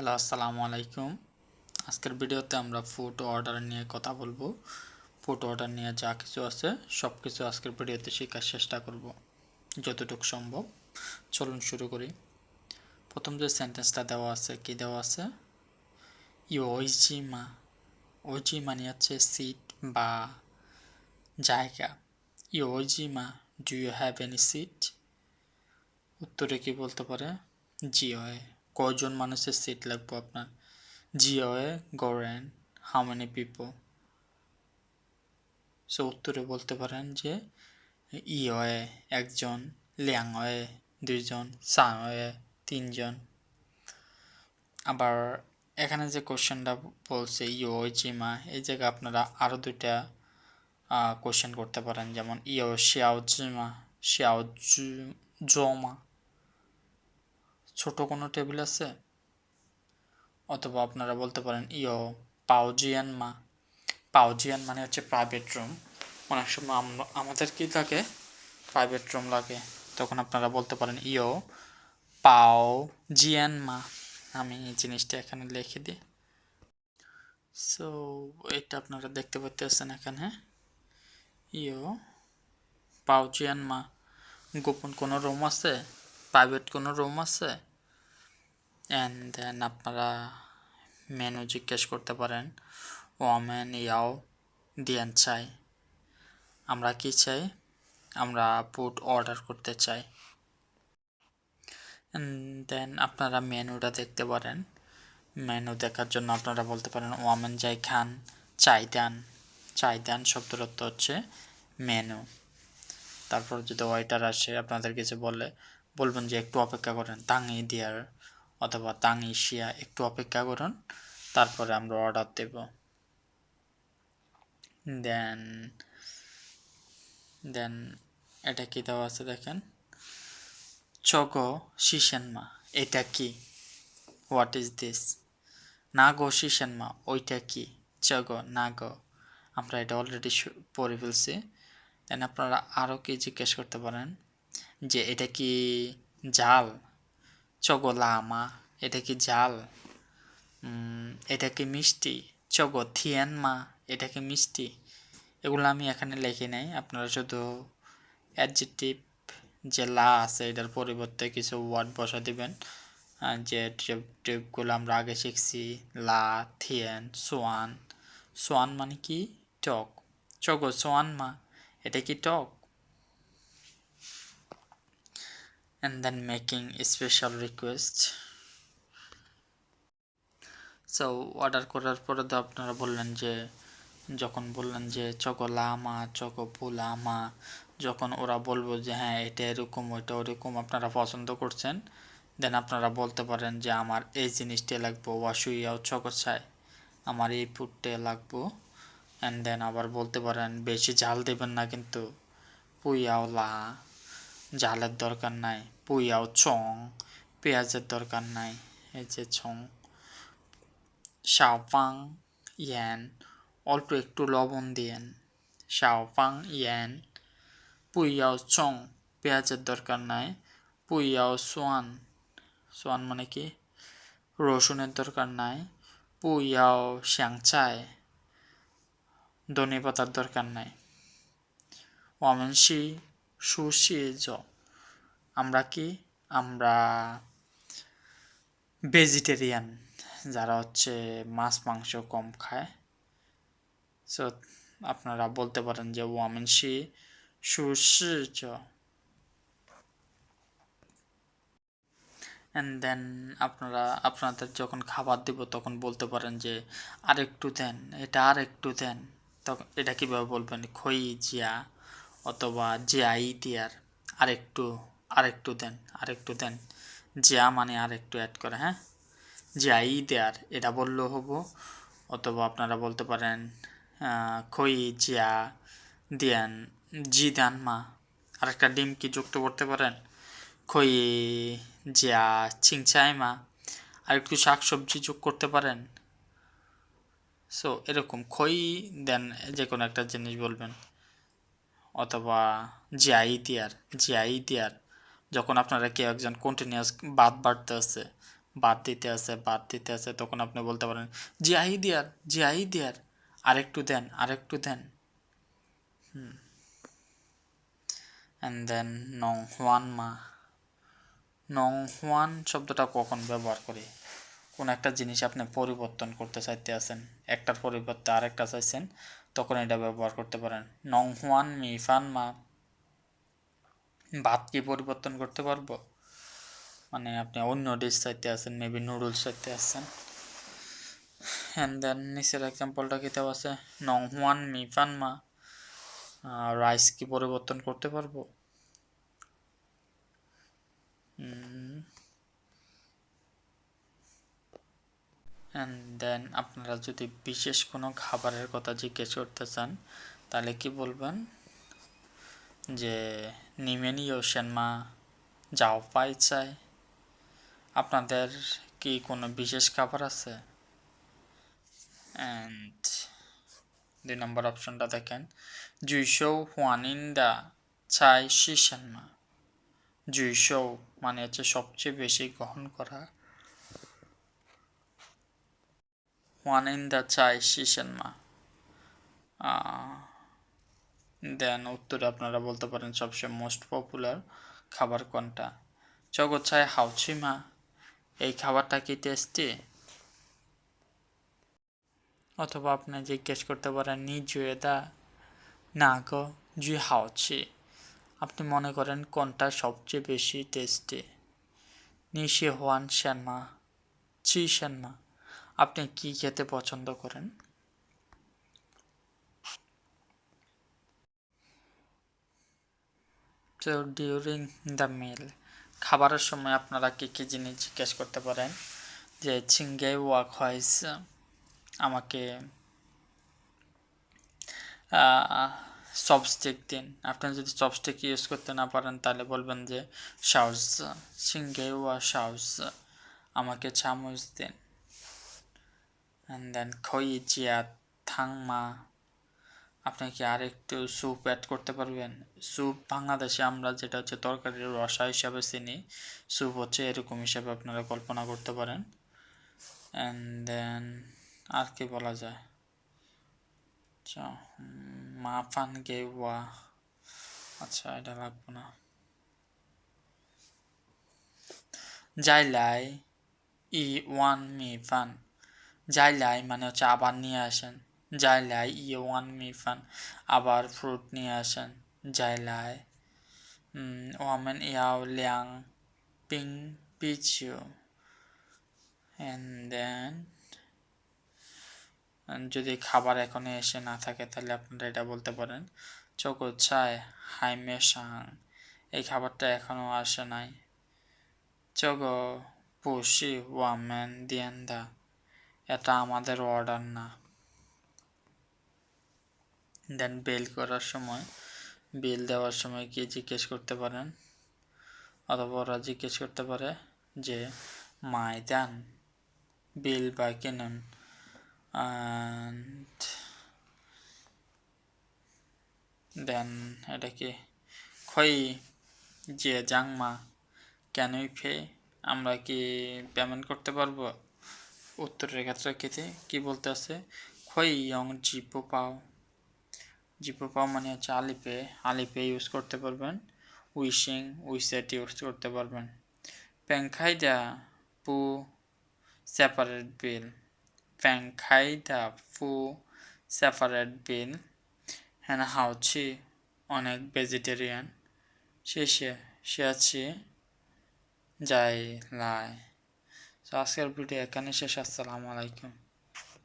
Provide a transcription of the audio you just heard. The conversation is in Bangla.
হ্যালো, আসসালামু আলাইকুম। আজকের ভিডিওতে আমরা ফুড অর্ডার নিয়ে কথা বলব। ফুড অর্ডার নিয়ে যা কিছু আছে সব কিছু আজকের ভিডিওতে শেখার চেষ্টা করব, যতটুকু সম্ভব। চলুন শুরু করি। প্রথম যে সেন্টেন্সটা দেওয়া আছে, কি দেওয়া আছে? ইউ ওইজিমা ওইজি মানে হচ্ছে সিট বা জায়গা। You ওইজিমা do you have any seat উত্তরে কি বলতে পারে? জি হয় কয়জন মানুষের সিট লাগবে আপনার? জিওয়ে গোরেন হাউ মেনি পিপল সো উত্তরে বলতে পারেন যে ইয়ে একজন লিয়াংয়ে দুইজন সাংয়ে তিনজন। আবার, এখানে যে কোশ্চেনটা বলছে ইয়ো চিমা এই জায়গায় আপনারা আরও দুইটা কোশ্চেন করতে পারেন। যেমন ইয়ো শিয়াও, জিমা, শিয়াও জমা। ছোট কোনো টেবিল আছে? অথবা আপনারা বলতে পারেন, ইয়ো, পাওজিয়ান মা। পাওজিয়ান মানে হচ্ছে প্রাইভেট রুম অনেক সময় আমাদের কি থাকে প্রাইভেট রুম লাগে। তখন আপনারা বলতে পারেন, ইয়ো পাও জিয়ান মা। আমি এই জিনিসটা এখানে লিখে দিই। সো এটা আপনারা দেখতে পাচ্ছেন এখানে। ইয়ো, পাওজিয়ান মা। গোপন কোনো রুম আছে? প্রাইভেট কোনো রুম আছে? অ্যান্ড দেন আপনারা মেনু জিজ্ঞেস করতে পারেন, ওয়ামেন, ইয়াও, দিয়ান চাই। আমরা কি চাই? আমরা ফুড অর্ডার করতে চাই। দেন আপনারা মেনুটা দেখতে পারেন। মেনু দেখার জন্য আপনারা বলতে পারেন, ওয়ামেন যাই খান, চাই দেন। চাই দেন শব্দের অর্থ হচ্ছে মেনু তারপর যদি ওয়াইটার আসে আপনাদের কিছু বলে, বলবেন যে, একটু অপেক্ষা করেন তাঙি দিয়ার অথবা তাঙি শিয়া একটু অপেক্ষা করুন, তারপরে আমরা অর্ডার দেব। দেন দেন এটা কি দেওয়া আছে দেখেন? চগ শিশেনমা, এটা কি? হোয়াট ইজ দিস না গো শিশেনমা, ওইটা কি? চগ না গো আমরা এটা অলরেডি পড়ে ফেলছি। দেন আপনারা আরও কি জিজ্ঞেস করতে পারেন? যে এটা কি জাল? চগলামা, এটা কি জাল? এটা কি মিষ্টি? চগ থিয়ান মা এটা কি মিষ্টি? এগুলো আমি এখানে লিখি নাই। আপনারা শুধু অ্যাডজেটিভ যে লা আছে, এটার পরিবর্তে কিছু ওয়ার্ড বসা দিবেন। যে ট্রিপগুলো আমরা আগে শিখছি, লা, থিয়েন, সোয়ান। সোয়ান মানে কি? টক। চগো সোয়ান মা এটা কি টক? And then making special request. So order করার পরে তো আপনারা বললেন যে, যখন বললেন যে চকলামা চকপুলামা যখন ওরা বলব যে হ্যাঁ এটা এরকম, ওইটা ওরকম আপনারা পছন্দ করছেন দেন আপনারা বলতে পারেন যে, আমার এই জিনিসটা লাগবো ওয়াশুইয়াও চকচাই আমার এই ফুডটা লাগবো অ্যান্ড দেন আবার বলতে পারেন, বেশি ঝাল দেবেন না কিন্তু পুইয়াও লা ঝালের দরকার নাই, পুইয়াও চং, পেঁয়াজের দরকার নাই, এই যে ছং শাওপাং ইয়ান, অল্প একটু লবণ দিয়েন শাওপাং ইয়ান, পুইয়াও চং, পেঁয়াজের দরকার নাই, পুইয়াও সোয়ান সোয়ান মানে কি? রসুনের দরকার নাই, পুইয়াও শ্যাংচায় ধনে পাতার দরকার নাই, ওয়ামেনশি সুশিজ আমরা কি? আমরা ভেজিটেরিয়ান যারা হচ্ছে মাছ, মাংস কম খায়। সো আপনারা বলতে পারেন যে ওয়ামেনশি সুশিজ অ্যান্ড দেন আপনারা, আপনাদের যখন খাবার দিব, তখন বলতে পারেন যে আরেকটু দেন, এটা আর একটু দেন। তখন এটা কীভাবে বলবেন? খই জিয়া অথবা জিয়াই দিয়ার আরেকটু আরেকটু দেন আরেকটু দেন। জিয়া মানে আরেকটু অ্যাড করে হ্যাঁ? জিয়াই দেয়ার এটা বললেও হব। অথবা আপনারা বলতে পারেন খই জিয়া দিয়ান, জি দেন মা। আরেকটা ডিম কি যুক্ত করতে পারেন? খই জিয়া চিংচাই মা। আর একটু শাক সবজি যোগ করতে পারেন। সো এরকম খই, দেন যে কোনো একটা জিনিস বলবেন। অথবা জিআই দিয়ার জিআই দিয়ার যখন আপনারা কেউ একজন কন্টিনিউয়াস বাদ বাড়তে আছে, বাদ দিতে আছে, বাদ দিতে আছে, তখন আপনি বলতে পারেন জি আই দিয়ার জি আই দিয়ার আরেকটু দেন আরেকটু দেন। অ্যান্ড দেন নং হোয়ান মা নং হোয়ান শব্দটা কখন ব্যবহার করি? কোন একটা জিনিস আপনি পরিবর্তন করতে চাইতে আছেন, একটার পরিবর্তে আরেকটা চাইছেন তখন এটা ব্যবহার করতে পারেন। নং হোয়ান মিফান মা, ভাত কি পরিবর্তন করতে পারব? মানে আপনি অন্য ডিশ চাইতে আছেন মেবি নুডলস চাইতে আছেন। অ্যান্ড দেন নিচের এক্সাম্পলটা কিতাব আছে? নং হোয়ান মিফান মা রাইস কি পরিবর্তন করতে পারব? অ্যান্ড দেন আপনারা যদি বিশেষ কোনো খাবারের কথা জিজ্ঞেস করতে চান, তাহলে কি বলবেন? যে নিমেনি মা যাও পাই চাই। আপনাদের কি কোনো বিশেষ খাবার আছে? অ্যান্ড দুই নম্বর অপশনটা দেখেন। জুইশৌ হুয়ানিন্দা চাই শিশানমা জুইশৌ মানে হচ্ছে সবচেয়ে বেশি গ্রহণ করা ওয়ানিন্দা চাই শিশানমা দেন উত্তরে আপনারা বলতে পারেন সবচেয়ে মোস্ট পপুলার খাবার কোনটা? জগৎ চাই হাউচিমা এই খাবারটা কি টেস্টি অথবা আপনি জিজ্ঞেস করতে পারেন, নি জুয়েদা না গো জুই হাওছি আপনি মনে করেন কোনটা সবচেয়ে বেশি টেস্টি নিশি হোয়ান শ্যানমা চি শ্যানমা আপনি কি খেতে পছন্দ করেন? তো ডিউরিং দ্য মিল খাবারের সময় আপনারা কী কী জিনিস জিজ্ঞেস করতে পারেন? যে ছিঙ্গে ওয়াক হয়েস আমাকে চপস্টিক দিন। আপনি যদি চপস্টিক ইউজ করতে না পারেন, তাহলে বলবেন যে, সাউস ছিঙ্গে ওয়া সাউস, আমাকে চামচ দিন। অ্যান্ড দেন খই জিয়া থাংমা আপনি কি আর একটু স্যুপ অ্যাড করতে পারবেন। স্যুপ বাংলাদেশে আমরা যেটা হচ্ছে তরকারির রসা হিসাবে চিনি। স্যুপ হচ্ছে এরকম হিসাবে আপনারা কল্পনা করতে পারেন। অ্যান্ড দেন আর কি বলা যায়? আচ্ছা মাফান গেওয়া আচ্ছা এটা লাগবো না। জাইলাই ই ওয়ান মি ফান। জাইলাই মানে হচ্ছে আবার নিয়ে আসেন। জাইলাই ই ওয়ান মি ফান আবার ফ্রুট নিয়ে আসেন। যাই জাইলাই ওয়ামেন, ইয়াও, লিয়াং, পিং, পিচিউ। অ্যান্ড দেন যদি খাবার এখনও এসে না থাকে, তাহলে আপনারা এটা বলতে পারেন চকো চায় হাইমে সাং এই খাবারটা এখনও আসে নাই। চগো পুষি ওয়ামেন, দিয়েন্দা। এটা আমাদের অর্ডার না। দেন বেল করার সময় বিল দেওয়ার সময় কি জিজ্ঞেস করতে পারেন? অথবা ওরা জিজ্ঞেস করতে পারে যে মাইদান বিল বা কিনুন দেন এটা কি? খই, যে জাংমা কেনই ফে আমরা কি পেমেন্ট করতে পারব? উত্তরের ক্ষেত্রে কেতে কি বলতে আছে? খই ইয়ং জিপো পাও। জিপো পাও মানে হচ্ছে আলিপে আলিপে ইউজ করতে পারবেন। উইশিং, উইসেট ইউজ করতে পারবেন। প্যাংখাইদা পু সেপারেট বিল প্যাংখাইদা পু সেপারেট বিল হ্যাঁ হাউছি অনেক ভেজিটেরিয়ান শেষে সে আছে, যাই, লাই। আজকের ভিডিও এখানে শেষ আসসালামু আলাইকুম।